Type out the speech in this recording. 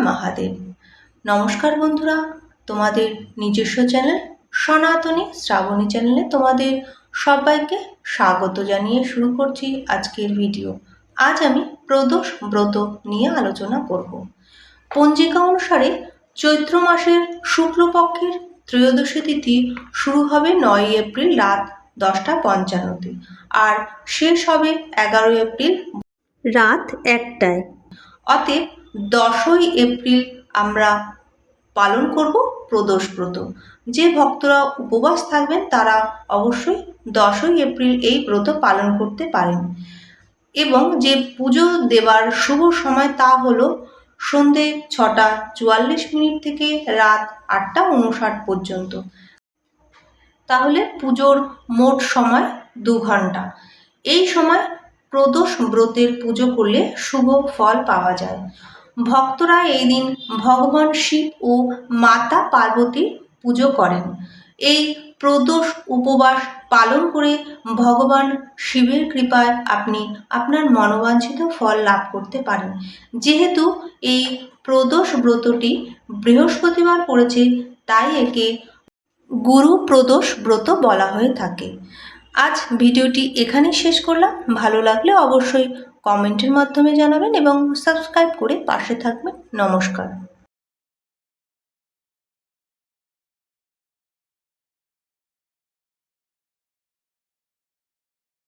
মহাদেব। নমস্কার বন্ধুরা, তোমাদের নিজস্ব চ্যানেল সনাতনী শ্রাবণী চ্যানেলে তোমাদের সবাইকে স্বাগত জানিয়ে শুরু করছি আজকের ভিডিও। আজ আমি প্রদোষ ব্রত নিয়ে আলোচনা করব। পঞ্জিকা অনুসারে চৈত্র মাসের শুক্লপক্ষের ত্রয়োদশী তিথি শুরু হবে নয় এপ্রিল রাত দশটা পঞ্চান্নতে আর শেষ হবে এগারোই এপ্রিল রাত একটায়। অতএব দশই এপ্রিল আমরা পালন করব প্রদোষ ব্রত। যে ভক্তরা উপবাস থাকবেন, তারা অবশ্যই দশই এপ্রিল এই ব্রত পালন করতে পারেন। এবং যে পুজো দেবার শুভ সময় তা হলো সন্ধে ছটা চুয়াল্লিশ মিনিট থেকে রাত আটটা উনষাট পর্যন্ত। তাহলে পুজোর মোট সময় দু ঘণ্টা। এই সময় প্রদোষ ব্রতের পুজো করলে শুভ ফল পাওয়া যায়। ভক্তরা এই দিন ভগবান শিব ও মাতা পার্বতীর পুজো করেন। এই প্রদোষ উপবাস পালন করে ভগবান শিবের কৃপায় আপনি আপনার মনোবাঞ্ছিত ফল লাভ করতে পারেন। যেহেতু এই প্রদোষ ব্রতটি বৃহস্পতিবার পড়েছে, তাই একে গুরু প্রদোষ ব্রত বলা হয়ে থাকে। আজ ভিডিওটি এখানেই শেষ করলাম। ভালো লাগলে অবশ্যই কমেন্টের মাধ্যমে জানাবেন এবং সাবস্ক্রাইব করে পাশে থাকবেন। নমস্কার।